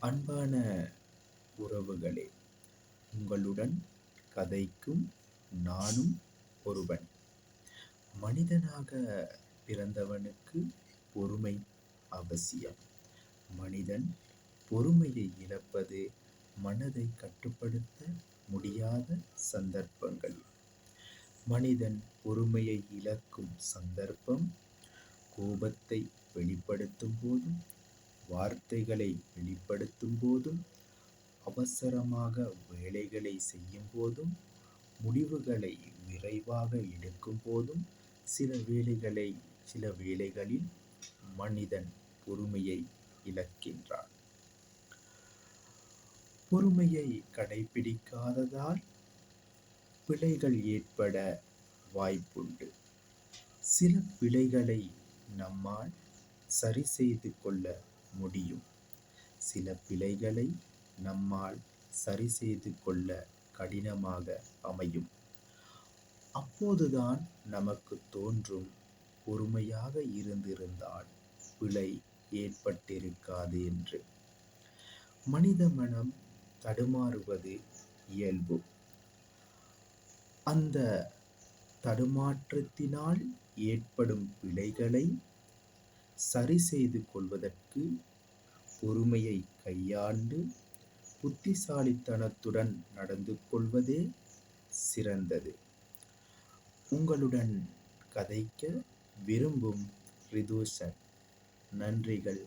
அன்பான உறவுகளே உங்களுடன் கதைக்கும் நானும் ஒருவன். மனிதனாக பிறந்தவனுக்கு பொறுமை அவசியம். மனிதன் பொறுமையை இழப்பது மனதை கட்டுப்படுத்த முடியாத சந்தர்ப்பங்கள். மனிதன் பொறுமையை இழக்கும் சந்தர்ப்பம் கோபத்தை வெளிப்படுத்தும் போதும் வார்த்தைகளை வெளிப்படுத்தும் போதும் அவசரமாக வேலைகளை செய்யும் போதும் முடிவுகளை விரைவாக எடுக்கும் போதும் சில வேலைகளை சில வேளைகளில் மனிதன் பொறுமையை இழக்கின்றான். பொறுமையை கடைபிடிக்காததால் பிழைகள் ஏற்பட வாய்ப்புண்டு. சில பிழைகளை நம்மால் சரி செய்து கொள்ள முடியும். சில பிழைகளை நம்மால் சரி செய்து கொள்ள கடினமாக அமையும். அப்போதுதான் நமக்கு தோன்றும் பொறுமையாக இருந்திருந்தால் பிழை ஏற்பட்டிருக்காது என்று. மனித மனம் தடுமாறுவது இயல்பு. அந்த தடுமாற்றத்தினால் ஏற்படும் பிழைகளை சரி செய்து கொள்வதற்கு பொறுமையை கையாண்டு புத்திசாலித்தனத்துடன் நடந்து கொள்வதே சிறந்தது. உங்களுடன் கதைக்க விரும்பும் ரிதூஷன் நன்றிகள்.